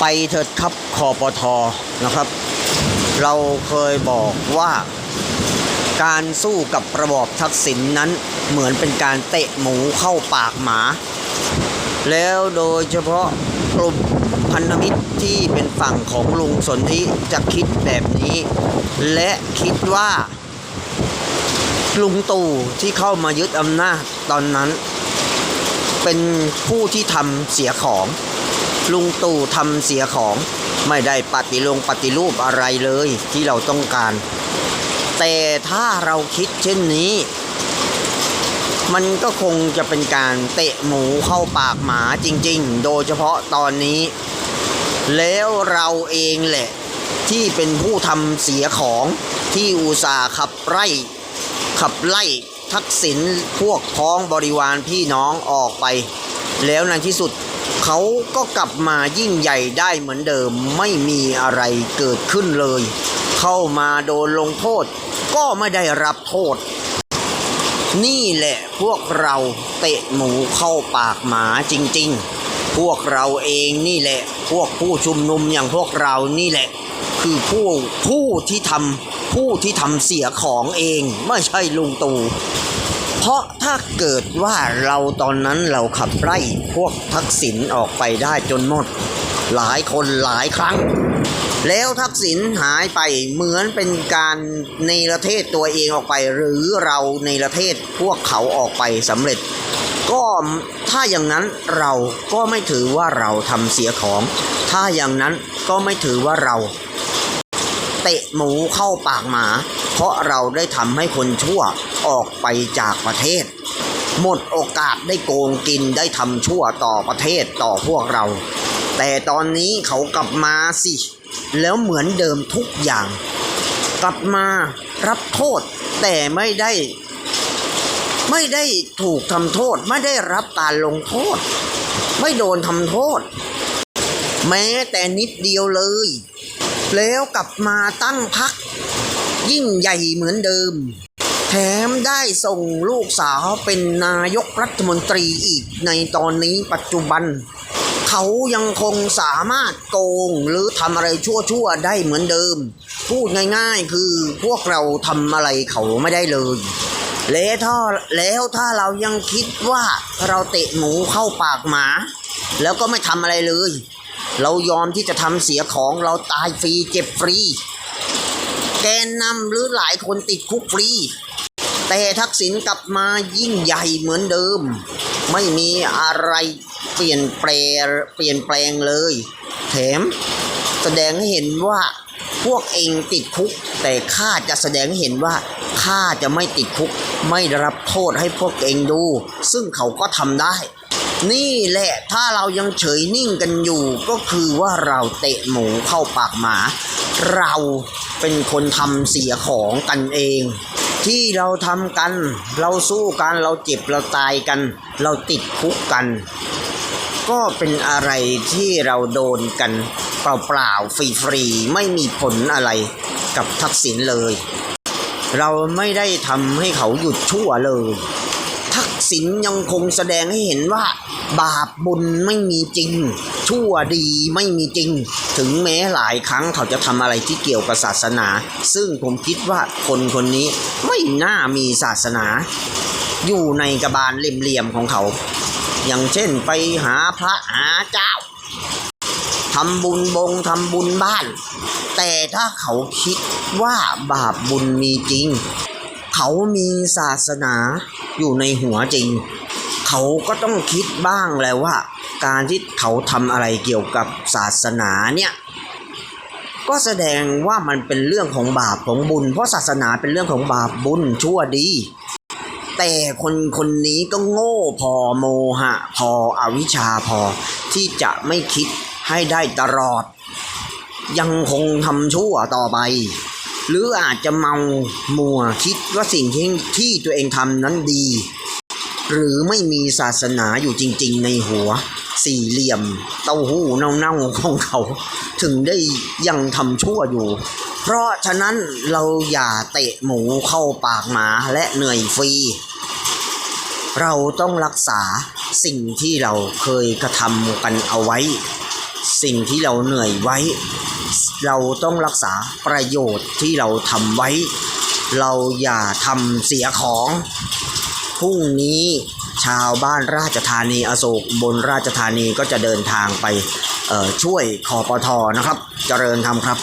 ไปเถิดครับคอปทอนะครับ เราเคยบอกว่าการสู้กับระบอบทักษิณนนั้นเหมือนเป็นการเตะหมูเข้าปากหมา แล้วโดยเฉพาะกลุ่มพันธมิตรที่เป็นฝั่งของลุงสนธิจะคิดแบบนี้ และคิดว่าลุงตู่ที่เข้ามายึดอำนาจตอนนั้น เป็นผู้ที่ทำเสียของ ลุงตู่ทำเสียของไม่ได้ปฏิลงปฏิรูปอะไรเลยที่เราต้องการ แต่ถ้าเราคิดเช่นนี้ มันก็คงจะเป็นการเตะหมูเข้าปากหมาจริงๆ โดยเฉพาะตอนนี้ แล้วเราเองแหละ ที่เป็นผู้ทำเสียของที่อุตส่าห์ขับไล่ขับไล่ทักษิณพวกพ้องบริวารพี่น้องออกไป แล้วในที่สุด เขาก็กลับมายิ่งใหญ่ได้เหมือนเดิมไม่มีอะไรเกิดขึ้นเลย เข้ามาโดนลงโทษ ก็ไม่ได้รับโทษ นี่แหละพวกเราเตะหมูเข้าปากหมาจริง ๆ พวกเราเองนี่แหละ พวกผู้ชุมนุมอย่างพวกเรานี่แหละ คือผู้ผู้ที่ทำผู้ที่ทำเสียของเองไม่ใช่ลุงตู่ เพราะถ้าเกิดว่าเราตอนนั้นเราขับไล่พวกทักษิณออกไปได้จนหมด หลายคนหลายครั้ง แล้วทักษิณหายไปเหมือนเป็นการในประเทศตัวเองออกไป หรือเราในประเทศพวกเขาออกไปสำเร็จ ก็ถ้าอย่างนั้นเราก็ไม่ถือว่าเราทำเสียของ ถ้าอย่างนั้นก็ไม่ถือว่าเราเตะหมูเข้าปากหมา เพราะเราได้ทำให้คนชั่ว ออกไปจากประเทศ หมดโอกาสได้โกงกินได้ทำชั่วต่อประเทศต่อพวกเรา แต่ตอนนี้เขากลับมาสิ แล้วเหมือนเดิมทุกอย่าง กลับมารับโทษแต่ไม่ได้ ไม่ได้ถูกทำโทษ ไม่ได้รับการลงโทษ ไม่โดนทำโทษ แม้แต่นิดเดียวเลย แล้วกลับมาตั้งพักยิ่งใหญ่เหมือนเดิม แถมได้ส่งลูกสาวเป็นนายกรัฐมนตรีอีกในตอนนี้ปัจจุบัน เขายังคงสามารถโกงหรือทำอะไรชั่วๆได้เหมือนเดิม พูดง่ายๆคือพวกเราทำอะไรเขาไม่ได้เลยแล้วถ้าแล้วถ้าเรายังคิดว่าเราเตะหมูเข้าปากหมา แล้วก็ไม่ทำอะไรเลย เรายอมที่จะทำเสียของเราตายฟรีเจ็บฟรี แกนนำหรือหลายคนติดคุกฟรี แต่ทักษิณกลับมายิ่งใหญ่เหมือนเดิม ไม่มีอะไรเปลี่ยนแปลงเปลี่ยนแปลงเลย แถมแสดงให้เห็นว่าพวกเองติดคุก แต่ข้าจะแสดงให้เห็นว่าข้าจะไม่ติดคุก ไม่รับโทษให้พวกเองดู ซึ่งเขาก็ทำได้ นี่แหละถ้าเรายังเฉยนิ่งกันอยู่ก็คือว่าเราเตะหมูเข้าปากหมา เราเป็นคนทำเสียของกันเอง ที่เราทำกัน เราสู้กัน เราเจ็บเราตายกัน เราติดคุกกัน ก็เป็นอะไรที่เราโดนกัน เปล่าๆฟรีๆไม่มีผลอะไรกับทักษิณเลย เราไม่ได้ทำให้เขาหยุดชั่วเลย ทักษิณยังคงแสดงให้เห็นว่า บาปบุญไม่มีจริง ชั่วดีไม่มีจริง ถึงแม้หลายครั้งเขาจะทำอะไรที่เกี่ยวกับศาสนา ซึ่งผมคิดว่าคนคนนี้ไม่น่ามีศาสนา อยู่ในกระบาลเหลี่ยมๆของเขา อย่างเช่นไปหาพระหาเจ้าทำบุญบงทำบุญบ้าน แต่ถ้าเขาคิดว่าบาปบุญมีจริง เขามีศาสนาอยู่ในหัวจริง เขาก็ต้องคิดบ้างแหล้วว่า การที่เขาทำอะไรเกี่ยวกับศาสนาเนี่ยก็แสดงว่ามันเป็นเรื่องของบาปของบุญ เพราะศาสนาเป็นเรื่องของบาปบุญชั่วดี แต่คนคนนี้ก็โง่พอโมหะ พออวิชชาพอที่จะไม่คิดให้ได้ตลอด ยังคงทำชั่วต่อไป หรืออาจจะเมามัวคิด ว่าสิ่งที่ที่ตัวเองทำนั้นดี หรือไม่มีศาสนาอยู่จริง ๆ ในหัว สี่เหลี่ยม เต้าหู้เน่าๆของเขา ถึงได้ยังทำชั่วอยู่ เพราะฉะนั้นเราอย่าเตะหมูเข้าปากหมาและเหนื่อยฟรี เราต้องรักษาสิ่งที่เราเคยกระทำกันเอาไว้ สิ่งที่เราเหนื่อยไว้ เราต้องรักษาประโยชน์ที่เราทำไว้ เราอย่าทำเสียของพรุ่งนี้ชาวบ้านราชธานีอโศกบนราชธานีก็จะเดินทางไปช่วยคอปทอนะครับ เจริญธรรมครับ